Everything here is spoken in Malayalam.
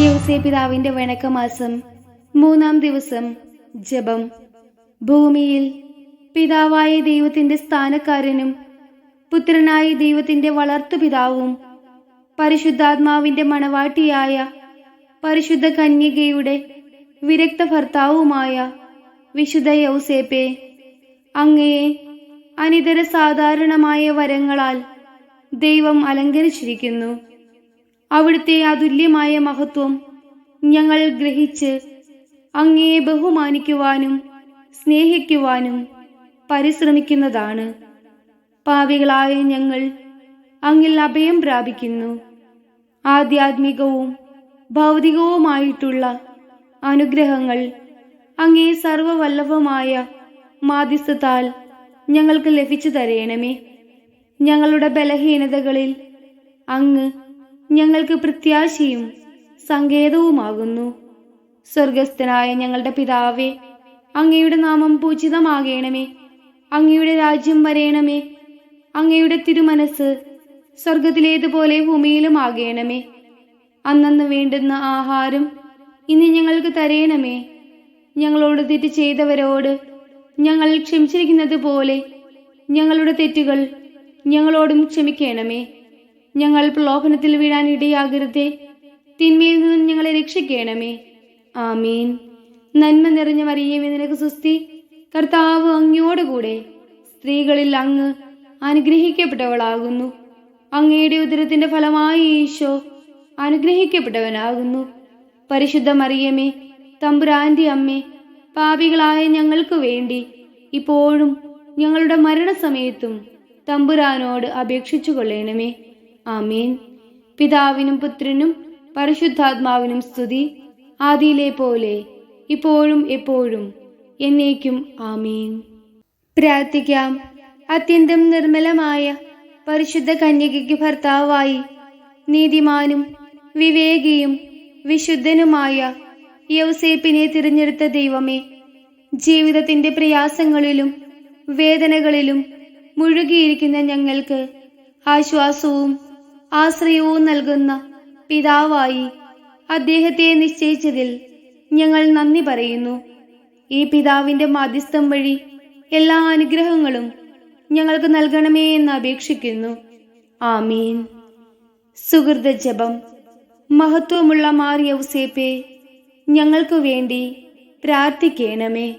യൗസേ പിതാവിന്റെ വണക്കമാസം മൂന്നാം ദിവസം ജപം. ഭൂമിയിൽ പിതാവായ ദൈവത്തിന്റെ സ്ഥാനക്കാരനും പുത്രനായ ദൈവത്തിന്റെ വളർത്തുപിതാവും പരിശുദ്ധാത്മാവിന്റെ മണവാട്ടിയായ പരിശുദ്ധ കന്യകയുടെ വിരക്ത ഭർത്താവുമായ വിശുദ്ധ യൗസേപ്പെ അങ്ങയെ അനിതര സാധാരണമായ വരങ്ങളാൽ ദൈവം അലങ്കരിച്ചിരിക്കുന്നു. അവിടുത്തെ അതുല്യമായ മഹത്വം ഞങ്ങൾ ഗ്രഹിച്ച് അങ്ങയെ ബഹുമാനിക്കുവാനും സ്നേഹിക്കുവാനും പരിശ്രമിക്കുന്നതാണ്. പാവികളായ ഞങ്ങൾ അങ്ങിൽ അഭയം പ്രാപിക്കുന്നു. ആധ്യാത്മികവും ഭൗതികവുമായിട്ടുള്ള അനുഗ്രഹങ്ങൾ അങ്ങേ സർവവല്ലഭമായ മാധ്യസ്ഥത്താൽ ഞങ്ങൾക്ക് ലഭിച്ചു തരയണമേ ഞങ്ങളുടെ ബലഹീനതകളിൽ അങ്ങ് ഞങ്ങൾക്ക് പ്രത്യാശയും സങ്കേതവുമാകുന്നു. സ്വർഗസ്ഥനായ ഞങ്ങളുടെ പിതാവേ അങ്ങയുടെ നാമം പൂജിതമാകേണമേ. അങ്ങയുടെ രാജ്യം വരേണമേ. അങ്ങയുടെ തിരുമനസ് സ്വർഗത്തിലേതുപോലെ ഭൂമിയിലും ആകേണമേ അന്നന്ന് വേണ്ടുന്ന ആഹാരം ഇന്ന് ഞങ്ങൾക്ക് തരേണമേ. ഞങ്ങളോട് തെറ്റ് ചെയ്തവരോട് ഞങ്ങൾ ക്ഷമിച്ചിരിക്കുന്നത് പോലെ ഞങ്ങളുടെ തെറ്റുകൾ ഞങ്ങളോടും ക്ഷമിക്കണമേ. ഞങ്ങൾ പ്രലോഭനത്തിൽ വീഴാൻ തിന്മയിൽ നിന്നും ഞങ്ങളെ രക്ഷിക്കണമേ. ആമീൻ. നന്മ നിറഞ്ഞ മറിയമേ നിനക്ക് സുസ്തി കർത്താവ് അങ്ങയോടുകൂടെ സ്ത്രീകളിൽ അങ്ങ് അനുഗ്രഹിക്കപ്പെട്ടവളാകുന്നു. അങ്ങയുടെ ഉദരത്തിന്റെ ഫലമായി ഈശോ അനുഗ്രഹിക്കപ്പെട്ടവനാകുന്നു. പരിശുദ്ധ മറിയമേ തമ്പുരാന്റെ അമ്മേ പാപികളായ ഞങ്ങൾക്ക് വേണ്ടി ഇപ്പോഴും ഞങ്ങളുടെ മരണസമയത്തും തമ്പുരാനോട് അപേക്ഷിച്ചു കൊള്ളണമേ ആമീൻ. പിതാവിനും പുത്രനും പരിശുദ്ധാത്മാവിനും സ്തുതി ആദിയിലെ പോലെ ഇപ്പോഴും എപ്പോഴും എന്നേക്കും ആമീൻ. പ്രാർത്ഥിക്കാം. അത്യന്തം നിർമ്മലമായ പരിശുദ്ധ കന്യകയ്ക്ക് ഭർത്താവായി നീതിമാനും വിവേകിയും വിശുദ്ധനുമായ യൗസേപ്പിനെ തിരഞ്ഞെടുത്ത ദൈവമേ ജീവിതത്തിന്റെ പ്രയാസങ്ങളിലും വേദനകളിലും മുഴുകിയിരിക്കുന്ന ഞങ്ങൾക്ക് ആശ്വാസവും ആശ്രയവും നൽകുന്ന പിതാവായി അദ്ദേഹത്തെ നിശ്ചയിച്ചതിൽ ഞങ്ങൾ നന്ദി പറയുന്നു. ഈ പിതാവിന്റെ മാധ്യസ്ഥം വഴി എല്ലാ അനുഗ്രഹങ്ങളും ഞങ്ങൾക്ക് നൽകണമേ എന്ന് അപേക്ഷിക്കുന്നു. ആമീൻ. സുഹൃത ജപം. മഹത്വമുള്ള മാറിയൗസേപ്പെ ഞങ്ങൾക്കു വേണ്ടി പ്രാർത്ഥിക്കണമേ.